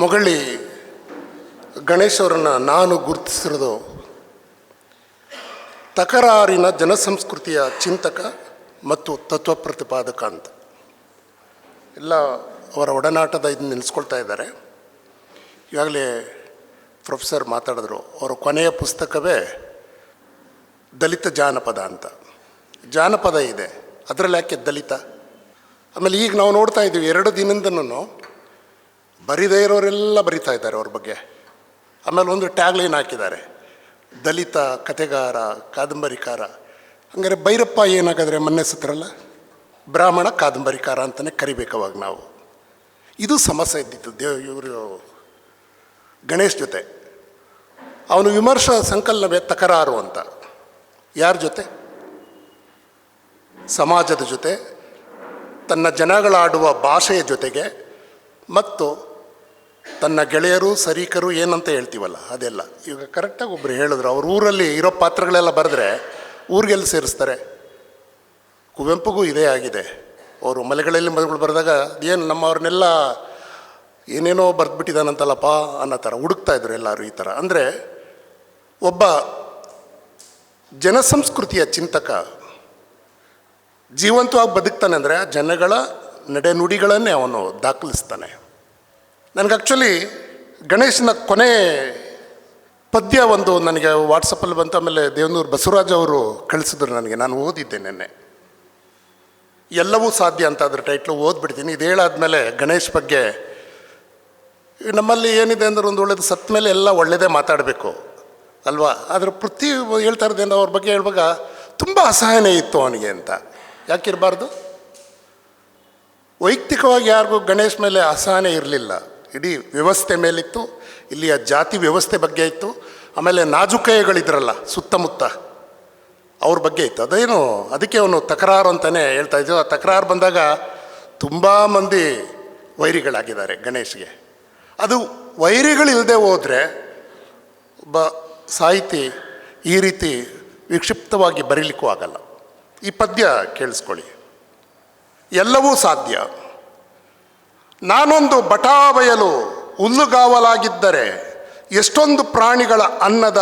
ಮೊಗಳಿ ಗಣೇಶ್ ಅವರನ್ನು ನಾನು ಗುರುತಿಸಿರೋದು ತಕರಾರಿನ ಜನಸಂಸ್ಕೃತಿಯ ಚಿಂತಕ ಮತ್ತು ತತ್ವ ಪ್ರತಿಪಾದಕ ಅಂತ. ಎಲ್ಲ ಅವರ ಒಡನಾಟದ ಇದನ್ನು ನೆನೆಸ್ಕೊಳ್ತಾ ಇದ್ದಾರೆ. ಈಗಾಗಲೇ ಪ್ರೊಫೆಸರ್ ಮಾತಾಡಿದ್ರು, ಅವರ ಕೊನೆಯ ಪುಸ್ತಕವೇ ದಲಿತ ಜಾನಪದ ಅಂತ. ಜಾನಪದ ಇದೆ, ಅದರಲ್ಲಿ ಯಾಕೆ ದಲಿತ? ಆಮೇಲೆ ಈಗ ನಾವು ನೋಡ್ತಾ ಇದ್ದೀವಿ, ಎರಡು ದಿನದಿಂದನೂ ಬರಿದೇ ಇರೋರೆಲ್ಲ ಬರಿತಾ ಇದ್ದಾರೆ ಅವ್ರ ಬಗ್ಗೆ. ಆಮೇಲೆ ಒಂದು ಟ್ಯಾಗ್ಲೈನ್ ಹಾಕಿದ್ದಾರೆ. ದಲಿತ ಕತೆಗಾರ ಕಾದಂಬರಿಕಾರ. ಹಂಗಾರೆ ಭೈರಪ್ಪ ಏನಾಗಾದರೆ ಮೊನ್ನೆ ಸತ್ರಲ್ಲ ಬ್ರಾಹ್ಮಣ, ಕಾದಂಬರಿಕಾರ ಅಂತಲೇ ಕರಿಬೇಕು ಅವಾಗ ನಾವು. ಇದು ಸಮಸ್ಯೆ ಇದ್ದಿತ್ತು. ದೇವ್ ಇವರು ಗಣೇಶ್ ಜೊತೆ. ಅವನು ವಿಮರ್ಶಾ ಸಂಕಲನವೇ ತಕರಾರು ಅಂತ. ಯಾರ ಜೊತೆ? ಸಮಾಜದ ಜೊತೆ. ತನ್ನ ಜನಗಳಾಡುವ ಭಾಷೆಯ ಜೊತೆಗೆ ಮತ್ತು ತನ್ನ ಗೆಳೆಯರು, ಸರೀಕರು ಏನಂತ ಹೇಳ್ತೀವಲ್ಲ, ಅದೆಲ್ಲ. ಈಗ ಕರೆಕ್ಟಾಗಿ ಒಬ್ಬರು ಹೇಳಿದ್ರು, ಅವ್ರ ಊರಲ್ಲಿ ಇರೋ ಪಾತ್ರಗಳೆಲ್ಲ ಬರೆದ್ರೆ ಊರಿಗೆಲ್ಲಿ ಸೇರಿಸ್ತಾರೆ. ಕುವೆಂಪುಗೂ ಇದೇ ಆಗಿದೆ. ಅವರು ಮಲೆಗಳಲ್ಲಿ ಮದುಗಳು ಬರೆದಾಗ, ಏನು ನಮ್ಮವ್ರನ್ನೆಲ್ಲ ಏನೇನೋ ಬರೆದ್ಬಿಟ್ಟಿದ್ದಾನಂತಲ್ಲಪ್ಪ ಅನ್ನೋ ಥರ ಹುಡುಕ್ತಾ ಇದ್ರು ಎಲ್ಲರೂ ಈ ಥರ. ಅಂದರೆ ಒಬ್ಬ ಜನಸಂಸ್ಕೃತಿಯ ಚಿಂತಕ ಜೀವಂತವಾಗಿ ಬದುಕ್ತಾನೆ ಅಂದರೆ ಜನಗಳ ನಡೆನುಡಿಗಳನ್ನೇ ಅವನು ದಾಖಲಿಸ್ತಾನೆ. ನನಗೆ ಆ್ಯಕ್ಚುಲಿ ಗಣೇಶನ ಕೊನೆ ಪದ್ಯ ಒಂದು ನನಗೆ ವಾಟ್ಸಪ್ಪಲ್ಲಿ ಬಂತು, ಆಮೇಲೆ ದೇವನೂರು ಬಸವರಾಜ್ ಅವರು ಕಳಿಸಿದ್ರು ನನಗೆ. ನಾನು ಓದಿದ್ದೆ ನಿನ್ನೆ. ಎಲ್ಲವೂ ಸಾಧ್ಯ ಅಂತ ಅದ್ರ ಟೈಟ್ಲು ಓದ್ಬಿಡ್ತೀನಿ. ಇದು ಹೇಳಾದ್ಮೇಲೆ ಗಣೇಶ್ ಬಗ್ಗೆ, ನಮ್ಮಲ್ಲಿ ಏನಿದೆ ಅಂದ್ರೆ ಒಂದು ಒಳ್ಳೇದು ಸತ್ತ ಮೇಲೆ ಎಲ್ಲ ಒಳ್ಳೆಯದೇ ಮಾತಾಡಬೇಕು, ಅಲ್ವಾ? ಆದರೆ ಪ್ರತಿ ಹೇಳ್ತಾ ಇರೋದೇನು ಅವ್ರ ಬಗ್ಗೆ ಹೇಳುವಾಗ ತುಂಬ ಅಸಹನೆ ಇತ್ತು ಅವನಿಗೆ ಅಂತ. ಯಾಕಿರಬಾರ್ದು? ವೈಯಕ್ತಿಕವಾಗಿ ಯಾರಿಗೂ ಗಣೇಶ್ ಮೇಲೆ ಅಸಹನೆ ಇರಲಿಲ್ಲ. ಇಡೀ ವ್ಯವಸ್ಥೆ ಮೇಲಿತ್ತು, ಇಲ್ಲಿಯ ಜಾತಿ ವ್ಯವಸ್ಥೆ ಬಗ್ಗೆ ಇತ್ತು, ಆಮೇಲೆ ನಾಜುಕಯಗಳಿದ್ರಲ್ಲ ಸುತ್ತಮುತ್ತ, ಅವ್ರ ಬಗ್ಗೆ ಇತ್ತು. ಅದೇನು, ಅದಕ್ಕೆ ಅವನು ತಕರಾರು ಅಂತಲೇ ಹೇಳ್ತಾ ಇದ್ದು ಆ ತಕರಾರು ಬಂದಾಗ ತುಂಬ ಮಂದಿ ವೈರಿಗಳಾಗಿದ್ದಾರೆ ಗಣೇಶ್ಗೆ. ಅದು ವೈರಿಗಳಿಲ್ಲದೆ ಹೋದರೆ ಒಬ್ಬ ಸಾಹಿತಿ ಈ ರೀತಿ ವಿಕ್ಷಿಪ್ತವಾಗಿ ಬರೀಲಿಕ್ಕೂ ಆಗಲ್ಲ. ಈ ಪದ್ಯ ಕೇಳಿಸ್ಕೊಳ್ಳಿ. ಎಲ್ಲವೂ ಸಾಧ್ಯ. ನಾನೊಂದು ಬಟಾಬಯಲು ಹುಲ್ಲುಗಾವಲಾಗಿದ್ದರೆ ಎಷ್ಟೊಂದು ಪ್ರಾಣಿಗಳ ಅನ್ನದ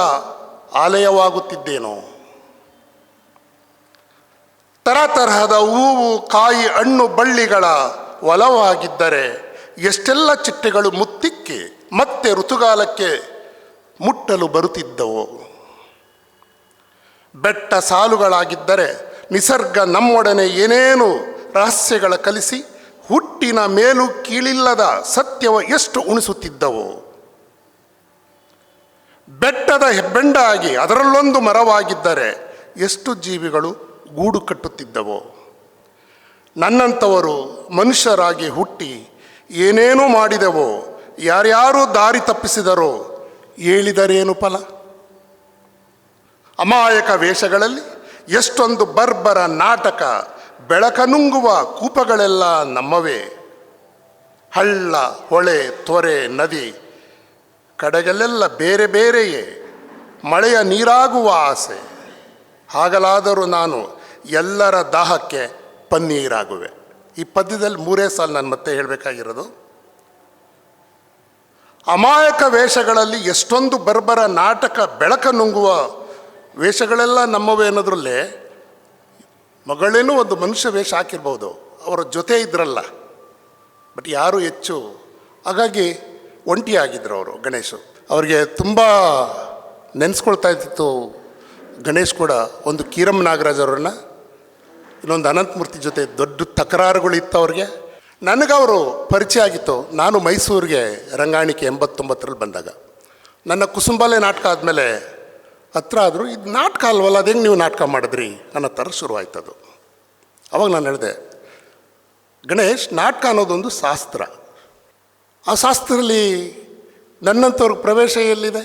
ಆಲಯವಾಗುತ್ತಿದ್ದೇನೋ. ತರತರಹದ ಹೂವು, ಕಾಯಿ, ಹಣ್ಣು, ಬಳ್ಳಿಗಳ ಒಲವಾಗಿದ್ದರೆ ಎಷ್ಟೆಲ್ಲ ಚಿಟ್ಟೆಗಳು ಮುತ್ತಿಕ್ಕಿ ಮತ್ತೆ ಋತುಗಾಲಕ್ಕೆ ಮುಟ್ಟಲು ಬರುತ್ತಿದ್ದವು. ಬೆಟ್ಟ ಸಾಲುಗಳಾಗಿದ್ದರೆ ನಿಸರ್ಗ ನಮ್ಮೊಡನೆ ಏನೇನು ರಹಸ್ಯಗಳ ಕಲಿಸಿ ಹುಟ್ಟಿನ ಮೇಲು ಕೀಳಿಲ್ಲದ ಸತ್ಯವ ಎಷ್ಟು ಉಣಿಸುತ್ತಿದ್ದವು. ಬೆಟ್ಟದ ಹೆಬ್ಬೆಂಡಾಗಿ ಅದರಲ್ಲೊಂದು ಮರವಾಗಿದ್ದರೆ ಎಷ್ಟು ಜೀವಿಗಳು ಗೂಡು ಕಟ್ಟುತ್ತಿದ್ದವೋ. ನನ್ನಂಥವರು ಮನುಷ್ಯರಾಗಿ ಹುಟ್ಟಿ ಏನೇನು ಮಾಡಿದೆವೋ, ಯಾರ್ಯಾರು ದಾರಿ ತಪ್ಪಿಸಿದರೋ ಹೇಳಿದರೇನು ಫಲ? ಅಮಾಯಕ ವೇಷಗಳಲ್ಲಿ ಎಷ್ಟೊಂದು ಬರ್ಬರ ನಾಟಕ ಬೆಳಕನುಂಗುವ ಕೂಪಗಳೆಲ್ಲ ನಮ್ಮವೇ. ಹಳ್ಳ, ಹೊಳೆ, ತೊರೆ, ನದಿ ಕಡೆಗಳೆಲ್ಲ ಬೇರೆ ಬೇರೆಯೇ. ಮಳೆಯ ನೀರಾಗುವ ಆಸೆ. ಹಾಗಲಾದರೂ ನಾನು ಎಲ್ಲರ ದಾಹಕ್ಕೆ ಪನ್ನೀರಾಗುವೆ. ಈ ಪದ್ಯದಲ್ಲಿ ಮೂರೇ ಸಾಲ ನಾನು ಮತ್ತೆ ಹೇಳಬೇಕಾಗಿರೋದು. ಅಮಾಯಕ ವೇಷಗಳಲ್ಲಿ ಎಷ್ಟೊಂದು ಬರ್ಬರ ನಾಟಕ ಬೆಳಕ ನುಂಗುವ ವೇಷಗಳೆಲ್ಲ ನಮ್ಮವೇ ಅನ್ನೋದ್ರಲ್ಲೇ. ಮಗಳೇನೂ ಒಂದು ಮನುಷ್ಯ ವೇಷ ಹಾಕಿರ್ಬೋದು, ಅವರ ಜೊತೆ ಇದ್ರಲ್ಲ. ಬಟ್ ಯಾರು ಹೆಚ್ಚು, ಹಾಗಾಗಿ ಒಂಟಿಯಾಗಿದ್ದರು ಅವರು ಗಣೇಶ. ಅವರಿಗೆ ತುಂಬ ನೆನೆಸ್ಕೊಳ್ತಾ ಇದ್ದಿತ್ತು ಗಣೇಶ್ ಕೂಡ. ಒಂದು ಕೀರಮ್ ನಾಗರಾಜ್ ಅವರನ್ನು, ಇನ್ನೊಂದು ಅನಂತಮೂರ್ತಿ ಜೊತೆ ದೊಡ್ಡ ತಕರಾರುಗಳು ಇತ್ತು ಅವ್ರಿಗೆ. ನನಗವರು ಪರಿಚಯ ಆಗಿತ್ತು. ನಾನು ಮೈಸೂರಿಗೆ ರಂಗಾಣಿಕೆ ಎಂಬತ್ತೊಂಬತ್ತರಲ್ಲಿ ಬಂದಾಗ. ನನ್ನ ಕುಸುಂಬಾಲೆ ನಾಟಕ ಆದಮೇಲೆ ಹತ್ರ ಆದರೂ, ಇದು ನಾಟಕ ಅಲ್ವಲ್ಲ ಅದು ನೀವು ನಾಟಕ ಮಾಡಿದ್ರಿ ಅನ್ನೋ ಥರ ಶುರುವಾಯ್ತದು. ಅವಾಗ ನಾನು ಹೇಳಿದೆ, ಗಣೇಶ್, ನಾಟಕ ಅನ್ನೋದೊಂದು ಶಾಸ್ತ್ರ. ಆ ಶಾಸ್ತ್ರದಲ್ಲಿ ನನ್ನಂಥವ್ರಿಗೆ ಪ್ರವೇಶ ಎಲ್ಲಿದೆ?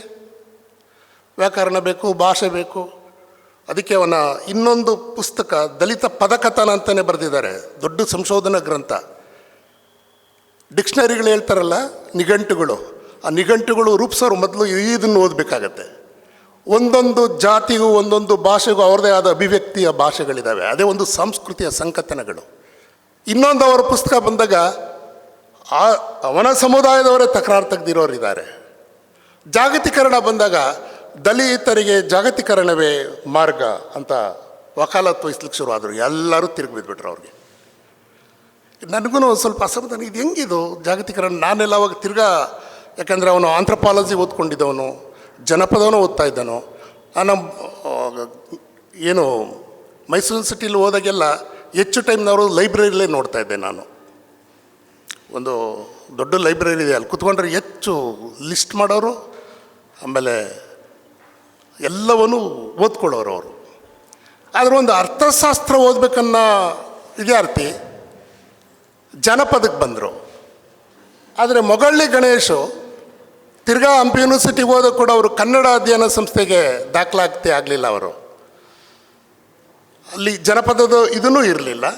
ವ್ಯಾಕರಣ ಬೇಕು, ಭಾಷೆ ಬೇಕು. ಅದಕ್ಕೆ ಅವನ ಇನ್ನೊಂದು ಪುಸ್ತಕ, ದಲಿತ ಪದಕಥನ ಅಂತಲೇ ಬರೆದಿದ್ದಾರೆ. ದೊಡ್ಡ ಸಂಶೋಧನಾ ಗ್ರಂಥ. ಡಿಕ್ಷನರಿಗಳು ಹೇಳ್ತಾರಲ್ಲ, ನಿಘಂಟುಗಳು. ಆ ನಿಘಂಟುಗಳು ರೂಪಿಸೋರು ಮೊದಲು ಇದನ್ನು ಓದಬೇಕಾಗತ್ತೆ. ಒಂದೊಂದು ಜಾತಿಗೂ, ಒಂದೊಂದು ಭಾಷೆಗೂ ಅವ್ರದ್ದೇ ಆದ ಅಭಿವ್ಯಕ್ತಿಯ ಭಾಷೆಗಳಿದ್ದಾವೆ ಅದೇ ಒಂದು ಸಂಸ್ಕೃತಿಯ ಸಂಕಥನಗಳು. ಇನ್ನೊಂದು ಅವರ ಪುಸ್ತಕ ಬಂದಾಗ, ಆ ಅವನ ಸಮುದಾಯದವರೇ ತಕರಾರು ತೆಗೆದಿರೋರಿದ್ದಾರೆ. ಜಾಗತೀಕರಣ ಬಂದಾಗ, ದಲಿತರಿಗೆ ಜಾಗತೀಕರಣವೇ ಮಾರ್ಗ ಅಂತ ವಕಾಲತ್ತು ವಹಿಸ್ಲಿಕ್ಕೆ ಶುರು ಆದರು. ಎಲ್ಲರೂ ತಿರುಗಿ ಬಿದ್ದುಬಿಟ್ರು ಅವ್ರಿಗೆ. ನನಗೂ ಸ್ವಲ್ಪ ಅಸಮಾಧಾನ ಇದು. ಹೆಂಗಿದು? ಜಾಗತೀಕರಣ, ನಾನೆಲ್ಲ ಅವಾಗ ತಿರ್ಗಾ, ಯಾಕಂದರೆ ಅವನು ಆಂಥ್ರಪಾಲಜಿ ಓದ್ಕೊಂಡಿದ್ದವನು. ಜನಪದವನು ಓದ್ತಾ ಇದ್ದನು. ಆ, ಏನು ಮೈಸೂರು ಸಿಟಿಲಿ ಹೋದಾಗೆಲ್ಲ ಹೆಚ್ಚು ಟೈಮ್ನವರು ಲೈಬ್ರರಿಲೇ ನೋಡ್ತಾ ಇದ್ದೆ ನಾನು. ಒಂದು ದೊಡ್ಡ ಲೈಬ್ರರಿ ಇದೆ ಅಲ್ಲಿ ಕುತ್ಕೊಂಡ್ರೆ ಹೆಚ್ಚು ಲಿಸ್ಟ್ ಮಾಡೋರು ಆಮೇಲೆ ಎಲ್ಲವನ್ನೂ ಓದ್ಕೊಳ್ಳೋರು ಅವರು. ಆದರೆ ಒಂದು ಅರ್ಥಶಾಸ್ತ್ರ ಓದ್ಬೇಕನ್ನೋ ವಿದ್ಯಾರ್ಥಿ ಜನಪದಕ್ಕೆ ಬಂದರು. ಆದರೆ ಮೊಗಳ್ಳಿ ಗಣೇಶು ತಿರ್ಗಾ ಹಂಪಿ ಯೂನಿವರ್ಸಿಟಿಗೆ ಹೋದ ಕೂಡ ಅವರು ಕನ್ನಡ ಅಧ್ಯಯನ ಸಂಸ್ಥೆಗೆ ದಾಖಲಾತಿ ಆಗಲಿಲ್ಲ ಅವರು. ಅಲ್ಲಿ ಜನಪದದ ಇದೂ ಇರಲಿಲ್ಲ.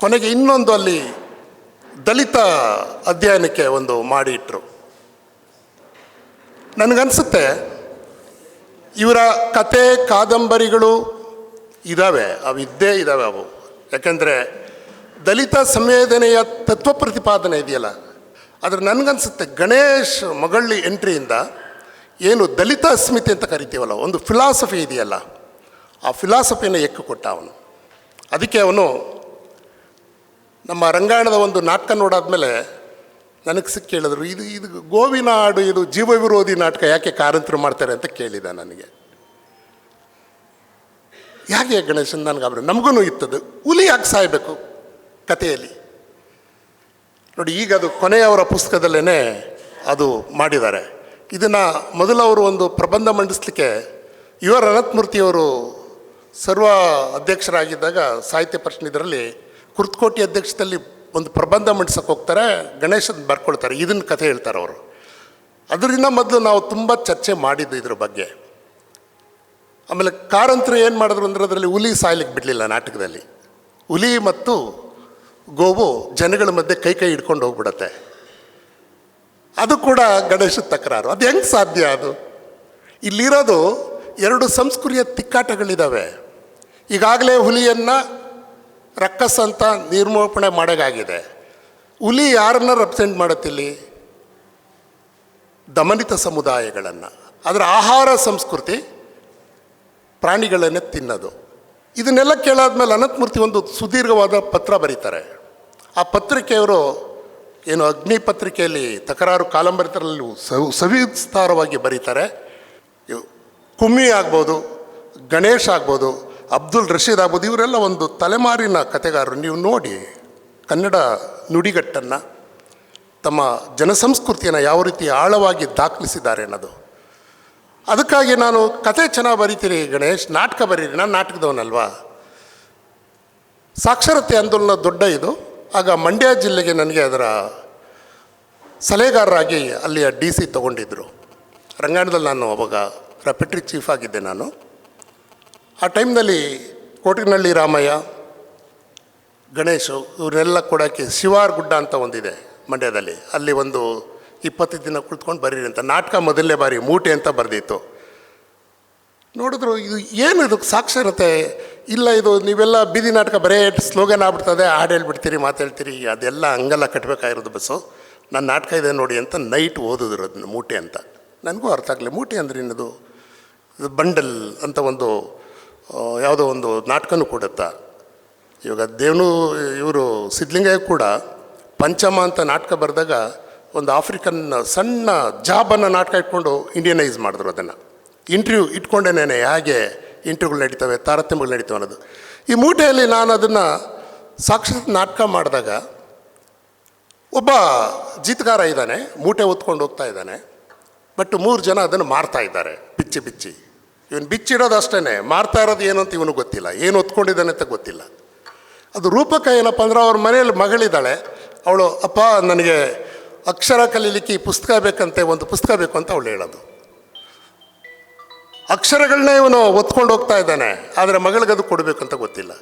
ಕೊನೆಗೆ ಇನ್ನೊಂದು ಅಲ್ಲಿ ದಲಿತ ಅಧ್ಯಯನಕ್ಕೆ ಒಂದು ಮಾಡಿಟ್ರು. ನನಗನ್ಸುತ್ತೆ, ಇವರ ಕತೆ, ಕಾದಂಬರಿಗಳು ಇದ್ದಾವೆ ಅವು ಇದ್ದೇ ಇದ್ದಾವೆ ಅವು. ಯಾಕೆಂದರೆ ದಲಿತ ಸಂವೇದನೆಯ ತತ್ವ ಪ್ರತಿಪಾದನೆ ಇದೆಯಲ್ಲ ಆದರೆ ನನಗನ್ಸುತ್ತೆ, ಗಣೇಶ್ ಮಗಳ್ಳಿ ಎಂಟ್ರಿಯಿಂದ ಏನು ದಲಿತ ಅಸ್ಮಿತೆ ಅಂತ ಕರಿತೀವಲ್ಲ, ಒಂದು ಫಿಲಾಸಫಿ ಇದೆಯಲ್ಲ, ಆ ಫಿಲಾಸಫಿಯನ್ನು ಎಕ್ಕು ಕೊಟ್ಟ ಅವನು. ಅದಕ್ಕೆ ಅವನು ನಮ್ಮ ರಂಗಾಯಣದ ಒಂದು ನಾಟಕ ನೋಡಾದ್ಮೇಲೆ ನನಗೆ ಸಿಕ್ಕಿ ಕೇಳಿದ್ರು, ಇದು ಇದು ಗೋವಿನ ಹಾಡು ಇದು ಜೀವ ವಿರೋಧಿ ನಾಟಕ ಯಾಕೆ ಕಾರಂತರು ಮಾಡ್ತಾರೆ ಅಂತ ಕೇಳಿದ ನನಗೆ. ಯಾಕೆ ಗಣೇಶನ್ ನನಗೆ ಅವರು ನಮಗೂ ಇತ್ತದು. ಹುಲಿ ಯಾಕೆ ಸಾಯಬೇಕು ಕಥೆಯಲ್ಲಿ? ನೋಡಿ, ಈಗ ಅದು ಕೊನೆಯವರ ಪುಸ್ತಕದಲ್ಲೇ ಅದು ಮಾಡಿದ್ದಾರೆ. ಇದನ್ನು ಮೊದಲು ಅವರು ಒಂದು ಪ್ರಬಂಧ ಮಂಡಿಸ್ಲಿಕ್ಕೆ ಯು ಆರ್ ಅನಂತಮೂರ್ತಿಯವರು ಸರ್ವ ಅಧ್ಯಕ್ಷರಾಗಿದ್ದಾಗ ಸಾಹಿತ್ಯ ಪ್ರಶ್ನೆ ಇದರಲ್ಲಿ ಕುರ್ತಕೋಟಿ ಅಧ್ಯಕ್ಷದಲ್ಲಿ ಒಂದು ಪ್ರಬಂಧ ಮಂಡಿಸೋಕೆ ಹೋಗ್ತಾರೆ, ಗಣೇಶನ ಬರ್ಕೊಳ್ತಾರೆ ಇದನ್ನು ಕಥೆ ಹೇಳ್ತಾರೆ ಅವರು. ಅದರಿಂದ ಮೊದಲು ನಾವು ತುಂಬ ಚರ್ಚೆ ಮಾಡಿದ್ದು ಇದ್ರ ಬಗ್ಗೆ. ಆಮೇಲೆ ಕಾರಂತರು ಏನು ಮಾಡಿದ್ರು ಅಂದ್ರೆ ಅದರಲ್ಲಿ ಹುಲಿ ಸಾಯ್ಲಿಕ್ಕೆ ಬಿಡಲಿಲ್ಲ ನಾಟಕದಲ್ಲಿ. ಹುಲಿ ಮತ್ತು ಗೋವು ಜನಗಳ ಮಧ್ಯೆ ಕೈ ಕೈ ಹಿಡ್ಕೊಂಡು ಹೋಗ್ಬಿಡತ್ತೆ. ಅದು ಕೂಡ ಗಣೇಶ ತಕರಾರು. ಅದು ಹೆಂಗೆ ಸಾಧ್ಯ ಅದು? ಇಲ್ಲಿರೋದು ಎರಡು ಸಂಸ್ಕೃತಿಯ ತಿಕ್ಕಾಟಗಳಿದ್ದಾವೆ ಈಗಾಗಲೇ ಹುಲಿಯನ್ನು ರಕ್ಕಸ್ ಅಂತ ನಿರ್ಮೋಪಣೆ ಮಾಡೋಕ್ಕಾಗಿದೆ ಹುಲಿ ಯಾರನ್ನ ರೆಪ್ರೆಸೆಂಟ್ ಮಾಡುತ್ತಿಲ್ಲಿ ದಮನಿತ ಸಮುದಾಯಗಳನ್ನು. ಅದರ ಆಹಾರ ಸಂಸ್ಕೃತಿ ಪ್ರಾಣಿಗಳನ್ನೇ ತಿನ್ನೋದು. ಇದನ್ನೆಲ್ಲ ಕೇಳಾದ್ಮೇಲೆ ಅನಂತಮೂರ್ತಿ ಒಂದು ಸುದೀರ್ಘವಾದ ಪತ್ರ ಬರೀತಾರೆ. ಆ ಪತ್ರಿಕೆಯವರು ಏನು ಅಗ್ನಿ ಪತ್ರಿಕೆಯಲ್ಲಿ ತಕರಾರು ಕಾಲಂಬರಿತರಲ್ಲಿ ಸವಿ, ಸವಿಸ್ತಾರವಾಗಿ ಬರೀತಾರೆ. ಕುಮ್ಮಿ ಆಗ್ಬೋದು, ಗಣೇಶ್ ಆಗ್ಬೋದು, ಅಬ್ದುಲ್ ರಶೀದ್ ಆಗ್ಬೋದು, ಇವರೆಲ್ಲ ಒಂದು ತಲೆಮಾರಿನ ಕತೆಗಾರರು ನೀವು ನೋಡಿ ಕನ್ನಡ ನುಡಿಗಟ್ಟನ್ನು, ತಮ್ಮ ಜನಸಂಸ್ಕೃತಿಯನ್ನು ಯಾವ ರೀತಿ ಆಳವಾಗಿ ದಾಖಲಿಸಿದ್ದಾರೆ ಅನ್ನೋದು. ಅದಕ್ಕಾಗಿ ನಾನು ಕತೆ ಚೆನ್ನಾಗಿ ಬರೀತೀರಿ ಗಣೇಶ್, ನಾಟಕ ಬರೀರಿ, ನಾನು ನಾಟಕದವನಲ್ವಾ? ಸಾಕ್ಷರತೆ ಆಂದೋಲನ ದೊಡ್ಡ ಇದು. ಆಗ ಮಂಡ್ಯ ಜಿಲ್ಲೆಗೆ ನನಗೆ ಅದರ ಸಲಹೆಗಾರರಾಗಿ ಅಲ್ಲಿಯ ಡಿ ಸಿ ತೊಗೊಂಡಿದ್ದರು ರಂಗಾಯಣದಲ್ಲಿ ನಾನು ಅವಾಗ ರೆಪ್ಯೂಟ್ರಿ ಚೀಫ್ ಆಗಿದ್ದೆ ನಾನು. ಆ ಟೈಮ್ನಲ್ಲಿ ಕೋಟಿನಹಳ್ಳಿ ರಾಮಯ್ಯ, ಗಣೇಶು ಇವರೆಲ್ಲ ಕೊಡೋಕ್ಕೆ ಶಿವಾರ್ ಗುಡ್ಡ ಅಂತ ಒಂದಿದೆ ಮಂಡ್ಯದಲ್ಲಿ. ಅಲ್ಲಿ ಒಂದು ಇಪ್ಪತ್ತು ದಿನ ಕುಳಿತ್ಕೊಂಡು ಬರೀರಿ ಅಂತ, ನಾಟಕ ಮೊದಲನೇ ಬಾರಿ ಮೂಟೆ ಅಂತ ಬರೆದಿತ್ತು. ನೋಡಿದ್ರು ಇದು ಏನು ಇದಕ್ಕೆ ಸಾಕ್ಷರತೆ? ಇಲ್ಲ, ಇದು ನೀವೆಲ್ಲ ಬೀದಿ ನಾಟಕ ಬರೇ ಸ್ಲೋಗನ್ ಆಗ್ಬಿಡ್ತದೆ, ಹಾಡು ಹೇಳ್ಬಿಡ್ತೀರಿ ಮಾತಾಡ್ತೀರಿ ಅದೆಲ್ಲ ಹಂಗೆಲ್ಲ ಕಟ್ಟಬೇಕಾಗಿರೋದು ಬಸ್ಸು. ನನ್ನ ನಾಟಕ ಇದೆ ನೋಡಿ ಅಂತ ನೈಟ್ ಓದಿದ್ರು ಅದನ್ನು ಮೂಟೆ ಅಂತ. ನನಗೂ ಅರ್ಥ ಆಗಲಿ ಮೂಟೆ ಅಂದ್ರೆ ಏನದು? ಬಂಡಲ್ ಅಂತ ಒಂದು ಯಾವುದೋ ಒಂದು ನಾಟಕನೂ ಕೊಡುತ್ತಾ. ಇವಾಗ ದೇವನು, ಇವರು ಸಿದ್ಧಲಿಂಗಯ್ಯ ಕೂಡ ಪಂಚಮ ಅಂತ ನಾಟಕ ಬರೆದಾಗ ಒಂದು ಆಫ್ರಿಕನ್ ಸಣ್ಣ ಜಾಬನ್ನು ನಾಟಕ ಇಟ್ಕೊಂಡು ಇಂಡಿಯನೈಸ್ ಮಾಡಿದ್ರು ಅದನ್ನು. ಇಂಟ್ರ್ಯೂ ಇಟ್ಕೊಂಡೇನೆ ಹೇಗೆ ಇಂಟರ್ವ್ಯೂಗಳು ನಡೀತವೆ, ತಾರತಮ್ಯಗಳು ನಡೀತವೆ ಅನ್ನೋದು. ಈ ಮೂಟೆಯಲ್ಲಿ ನಾನು ಅದನ್ನು ಸಾಕ್ಷಾತ್ ನಾಟಕ ಮಾಡಿದಾಗ ಒಬ್ಬ ಜೀತಗಾರ ಇದ್ದಾನೆ, ಮೂಟೆ ಹೊತ್ಕೊಂಡು ಹೋಗ್ತಾ ಇದ್ದಾನೆ, ಬಟ್ ಮೂರು ಜನ ಅದನ್ನು ಮಾರ್ತಾ ಇದ್ದಾರೆ, ಬಿಚ್ಚಿ ಬಿಚ್ಚಿ. ಇವನು ಬಿಚ್ಚಿಡೋದು ಅಷ್ಟೇ ಮಾರ್ತಾ ಇರೋದು ಏನು ಅಂತ ಇವನು ಗೊತ್ತಿಲ್ಲ, ಏನು ಹೊತ್ಕೊಂಡಿದ್ದಾನೆ ಅಂತ ಗೊತ್ತಿಲ್ಲ. ಅದು ರೂಪಕ ಏನಪ್ಪ ಅಂದ್ರೆ ಅವ್ರ ಮನೆಯಲ್ಲಿ ಮಗಳಿದ್ದಾಳೆ, ಅವಳು, ಅಪ್ಪ, ನನಗೆ ಅಕ್ಷರ ಕಲೀಲಿಕ್ಕೆ ಈ ಪುಸ್ತಕ ಬೇಕಂತೆ, ಒಂದು ಪುಸ್ತಕ ಬೇಕು ಅಂತ ಅವಳು ಹೇಳೋದು. ಅಕ್ಷರಗಳನ್ನೇ ಇವನು ಒತ್ಕೊಂಡು ಹೋಗ್ತಾ ಇದ್ದಾನೆ. ಆದರೆ ಮಗಳಿಗೆ ಅದು ಕೊಡಬೇಕಂತ ಗೊತ್ತಿಲ್ಲ.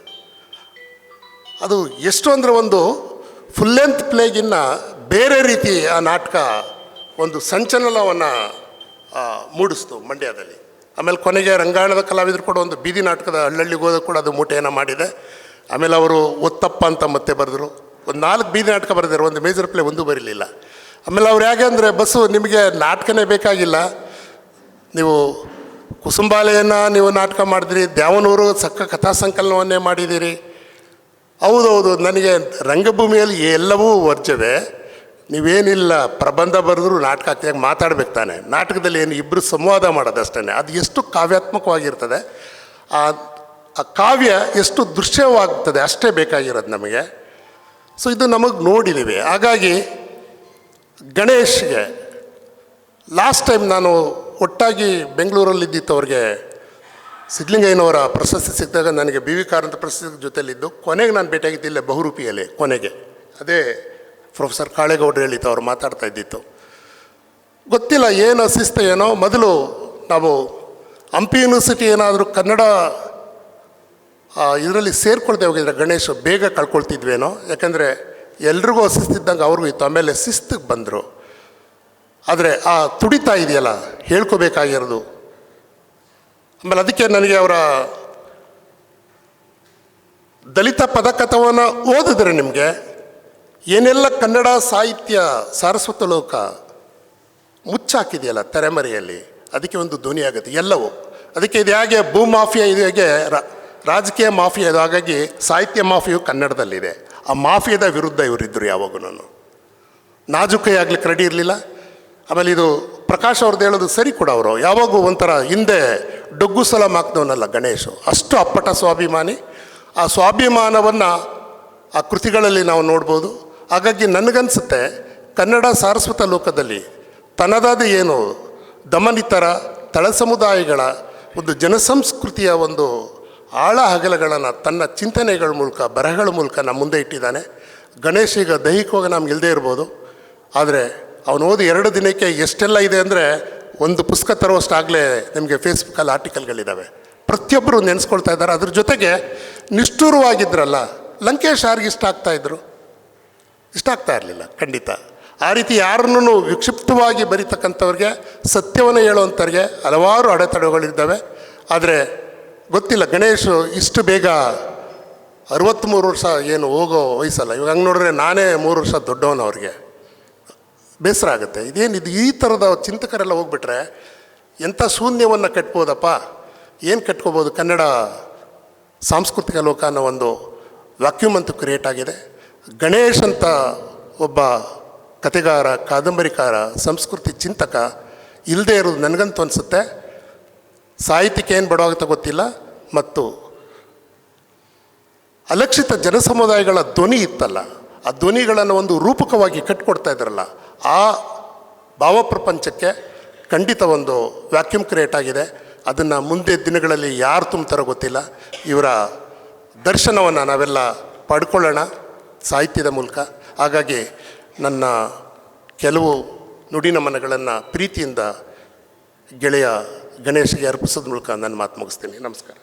ಅದು ಎಷ್ಟು ಅಂದರೆ ಒಂದು ಫುಲ್ ಲೆಂತ್ ಪ್ಲೇಗಿನ್ನ ಬೇರೆ ರೀತಿ ಆ ನಾಟಕ ಒಂದು ಸಂಚಲನವನ್ನು ಮೂಡಿಸ್ತು ಮಂಡ್ಯದಲ್ಲಿ. ಆಮೇಲೆ ಕೊನೆಗೆ ರಂಗಾಯಣದ ಕಲಾವಿದರು ಕೂಡ ಒಂದು ಬೀದಿ ನಾಟಕದ ಹಳ್ಳಳ್ಳಿಗೆ ಹೋದ ಕೂಡ ಅದು ಮೂಟೆಯನ್ನು ಮಾಡಿದೆ. ಆಮೇಲೆ ಅವರು ಒತ್ತಪ್ಪ ಅಂತ ಮತ್ತೆ ಬರೆದರು. ಒಂದು ನಾಲ್ಕು ಬೀದಿ ನಾಟಕ ಬರೆದರು ಒಂದು ಮೇಜರ್ ಪ್ಲೇ ಒಂದು ಬರಲಿಲ್ಲ. ಆಮೇಲೆ ಅವ್ರು ಹೇಗೆ ಅಂದರೆ, ಬಸ್ಸು ನಿಮಗೆ ನಾಟಕನೇ ಬೇಕಾಗಿಲ್ಲ. ನೀವು ಕುಸುಂಬಾಲೆಯನ್ನು ನೀವು ನಾಟಕ ಮಾಡಿದ್ರಿ, ದ್ಯಾವನೂರು ಸಕ್ಕ ಕಥಾ ಸಂಕಲನವನ್ನೇ ಮಾಡಿದ್ದೀರಿ. ಹೌದೌದು, ನನಗೆ ರಂಗಭೂಮಿಯಲ್ಲಿ ಎಲ್ಲವೂ ವರ್ಜವೇ ನೀವೇನಿಲ್ಲ, ಪ್ರಬಂಧ ಬರೆದ್ರು ನಾಟಕ ಹಾಕಿದಾಗ ಮಾತಾಡ್ಬೇಕು ತಾನೆ. ನಾಟಕದಲ್ಲಿ ಏನು ಇಬ್ಬರು ಸಂವಾದ ಮಾಡೋದಷ್ಟೇ ಅದು ಎಷ್ಟು ಕಾವ್ಯಾತ್ಮಕವಾಗಿರ್ತದೆ, ಆ ಆ ಕಾವ್ಯ ಎಷ್ಟು ದೃಶ್ಯವಾಗ್ತದೆ ಅಷ್ಟೇ ಬೇಕಾಗಿರೋದು ನಮಗೆ. ಸೊ, ಇದು ನಮಗೆ ನೋಡಿದ್ದೀವಿ. ಹಾಗಾಗಿ ಗಣೇಶ್ಗೆ ಲಾಸ್ಟ್ ಟೈಮ್ ನಾನು ಒಟ್ಟಾಗಿ ಬೆಂಗಳೂರಲ್ಲಿದ್ದಿತ್ತು ಅವ್ರಿಗೆ ಸಿದ್ಲಿಂಗಯ್ಯನವರ ಪ್ರಶಸ್ತಿ ಸಿಕ್ಕಿದಾಗ ನನಗೆ ಬಿ ವಿ ಕಾರಂತ ಪ್ರಶಸ್ತಿ ಜೊತೆಯಲ್ಲಿದ್ದು, ಕೊನೆಗೆ ನಾನು ಭೇಟಿಯಾಗಿದ್ದಿಲ್ಲ ಬಹುರೂಪಿಯಲ್ಲಿ, ಕೊನೆಗೆ. ಅದೇ ಪ್ರೊಫೆಸರ್ ಕಾಳೇಗೌಡರು ಹೇಳಿತ್ತು ಅವ್ರು ಮಾತಾಡ್ತಾ ಇದ್ದಿತ್ತು ಗೊತ್ತಿಲ್ಲ, ಏನು ಅಸಿಸ್ತ ಏನೋ, ಮೊದಲು ನಾವು ಹಂಪಿ ಯೂನಿವರ್ಸಿಟಿ ಏನಾದರೂ ಕನ್ನಡ ಇದರಲ್ಲಿ ಸೇರ್ಕೊಳ್ದೆ ಹೋಗಿದ್ರೆ ಗಣೇಶ್ ಬೇಗ ಕಳ್ಕೊಳ್ತಿದ್ವೇನೋ, ಯಾಕೆಂದರೆ ಎಲ್ರಿಗೂ ಅಸಿಸ್ತಿದ್ದಂಗೆ ಅವ್ರಿಗೂ ಇತ್ತು. ಆಮೇಲೆ ಶಿಸ್ತಿಗೆ ಬಂದರು. ಆದರೆ ಆ ತುಡಿತಾ ಇದೆಯಲ್ಲ, ಹೇಳ್ಕೋಬೇಕಾಗಿರೋದು. ಆಮೇಲೆ ಅದಕ್ಕೆ ನನಗೆ ಅವರ ದಲಿತ ಪದಕಥವನ್ನು ಓದಿದ್ರೆ ನಿಮಗೆ, ಏನೆಲ್ಲ ಕನ್ನಡ ಸಾಹಿತ್ಯ ಸಾರಸ್ವತ ಲೋಕ ಮುಚ್ಚಾಕಿದೆಯಲ್ಲ ತೆರೆಮರೆಯಲ್ಲಿ, ಅದಕ್ಕೆ ಒಂದು ಧ್ವನಿ ಆಗುತ್ತೆ, ಎಲ್ಲವೂ. ಅದಕ್ಕೆ ಇದು ಹೇಗೆ ಭೂ ಮಾಫಿಯಾ, ಇದು ಹೇಗೆ ರಾಜಕೀಯ ಮಾಫಿಯಾ, ಇದು ಹಾಗಾಗಿ ಸಾಹಿತ್ಯ ಮಾಫಿಯು ಕನ್ನಡದಲ್ಲಿದೆ. ಆ ಮಾಫಿಯಾದ ವಿರುದ್ಧ ಇವರಿದ್ದರು ಯಾವಾಗೂ ನಾನು ಆಗಲಿಕ್ಕೆ ರೆಡಿ ಇರಲಿಲ್ಲ. ಆಮೇಲೆ ಇದು ಪ್ರಕಾಶ್ ಅವ್ರದ್ದು ಹೇಳೋದು ಸರಿ ಕೂಡ ಅವರು. ಯಾವಾಗೂ ಒಂಥರ ಹಿಂದೆ ಡೊಗ್ಗು ಸಲ ಹಾಕ್ದವನಲ್ಲ ಗಣೇಶು. ಅಷ್ಟು ಅಪ್ಪಟ ಸ್ವಾಭಿಮಾನಿ. ಆ ಸ್ವಾಭಿಮಾನವನ್ನು ಆ ಕೃತಿಗಳಲ್ಲಿ ನಾವು ನೋಡ್ಬೋದು. ಹಾಗಾಗಿ ನನಗನ್ಸುತ್ತೆ ಕನ್ನಡ ಸಾರಸ್ವತ ಲೋಕದಲ್ಲಿ ತನ್ನದಾದ ಏನು ದಮನಿತರ, ತಳ ಸಮುದಾಯಗಳ ಒಂದು ಜನಸಂಸ್ಕೃತಿಯ ಒಂದು ಆಳ ಹಗಲಗಳನ್ನು ತನ್ನ ಚಿಂತನೆಗಳ ಮೂಲಕ, ಬರಹಗಳ ಮೂಲಕ ನಮ್ಮ ಮುಂದೆ ಇಟ್ಟಿದ್ದಾನೆ. ಗಣೇಶ್ ಈಗ ದೈಹಿಕವಾಗಿ ನಮ್ಗೆ ಇಲ್ಲದೇ ಇರ್ಬೋದು. ಆದರೆ ಅವನು ಓದಿ ಎರಡು ದಿನಕ್ಕೆ ಎಷ್ಟೆಲ್ಲ ಇದೆ ಅಂದರೆ ಒಂದು ಪುಸ್ತಕ ತರುವಷ್ಟಾಗಲೇ ನಿಮಗೆ ಫೇಸ್ಬುಕ್ಕಲ್ಲಿ ಆರ್ಟಿಕಲ್ಗಳಿದ್ದಾವೆ ಪ್ರತಿಯೊಬ್ಬರು ನೆನೆಸ್ಕೊಳ್ತಾ ಇದ್ದಾರೆ. ಅದ್ರ ಜೊತೆಗೆ ನಿಷ್ಠೂರವಾಗಿದ್ದರಲ್ಲ ಲಂಕೇಶ್ ಯಾರಿಗೆ ಇಷ್ಟ ಆಗ್ತಾ ಇದ್ರು? ಇಷ್ಟ ಆಗ್ತಾ ಇರಲಿಲ್ಲ, ಖಂಡಿತ. ಆ ರೀತಿ ಯಾರನ್ನೂ ವಿಕ್ಷಿಪ್ತವಾಗಿ ಬರೀತಕ್ಕಂಥವ್ರಿಗೆ, ಸತ್ಯವನ್ನು ಹೇಳುವಂಥವ್ರಿಗೆ ಹಲವಾರು ಅಡೆತಡೆಗಳಿದ್ದಾವೆ. ಆದರೆ ಗೊತ್ತಿಲ್ಲ, ಗಣೇಶ್ ಇಷ್ಟು ಬೇಗ ಅರವತ್ತ್ಮೂರು ವರ್ಷ ಏನು ಹೋಗೋ ವಯಸ್ಸಲ್ಲ. ಇವಾಗ ಹಂಗೆ ನೋಡಿದ್ರೆ ನಾನೇ ಮೂರು ವರ್ಷ ದೊಡ್ಡವನು ಅವ್ರಿಗೆ ಬೇಸರ ಆಗುತ್ತೆ. ಇದೇನು ಇದು ಈ ಥರದ ಚಿಂತಕರೆಲ್ಲ ಹೋಗ್ಬಿಟ್ರೆ ಎಂಥ ಶೂನ್ಯವನ್ನು ಕಟ್ಬೋದಪ್ಪ? ಏನು ಕಟ್ಕೋಬೋದು? ಕನ್ನಡ ಸಾಂಸ್ಕೃತಿಕ ಲೋಕ ಅನ್ನೋ ಒಂದು ವ್ಯಾಕ್ಯೂಮ್ ಅಂತೂ ಕ್ರಿಯೇಟ್ ಆಗಿದೆ. ಗಣೇಶ್ ಅಂತ ಒಬ್ಬ ಕತೆಗಾರ ಕಾದಂಬರಿಕಾರ, ಸಂಸ್ಕೃತಿ ಚಿಂತಕ ಇಲ್ಲದೆ ಇರೋದು ನನಗಂತೂ ಅನಿಸುತ್ತೆ. ಸಾಹಿತ್ಯಕ್ಕೆ ಏನು ಬಡವಾಗುತ್ತೆ ಗೊತ್ತಿಲ್ಲ. ಮತ್ತು ಅಲಕ್ಷಿತ ಜನಸಮುದಾಯಗಳ ಧ್ವನಿ ಇತ್ತಲ್ಲ. ಆ ಧ್ವನಿಗಳನ್ನು ಒಂದು ರೂಪಕವಾಗಿ ಕಟ್ಕೊಡ್ತಾ ಇದ್ರಲ್ಲ ಆ ಭಾವಪ್ರಪಂಚಕ್ಕೆ ಖಂಡಿತ ಒಂದು ವ್ಯಾಕ್ಯೂಮ್ ಕ್ರಿಯೇಟ್ ಆಗಿದೆ. ಅದನ್ನು ಮುಂದೆ ದಿನಗಳಲ್ಲಿ ಯಾರು ತುಂಬ್ತಾರೋ ಗೊತ್ತಿಲ್ಲ. ಇವರ ದರ್ಶನವನ್ನು ನಾವೆಲ್ಲ ಪಡ್ಕೊಳ್ಳೋಣ ಸಾಹಿತ್ಯದ ಮೂಲಕ. ಹಾಗಾಗಿ ನನ್ನ ಕೆಲವು ನುಡಿ ನಮನಗಳನ್ನು ಪ್ರೀತಿಯಿಂದ ಗೆಳೆಯ ಗಣೇಶಗೆ ಅರ್ಪಿಸೋದ ಮೂಲಕ ನನ್ನ ಮಾತು ಮುಗಿಸ್ತೀನಿ. ನಮಸ್ಕಾರ.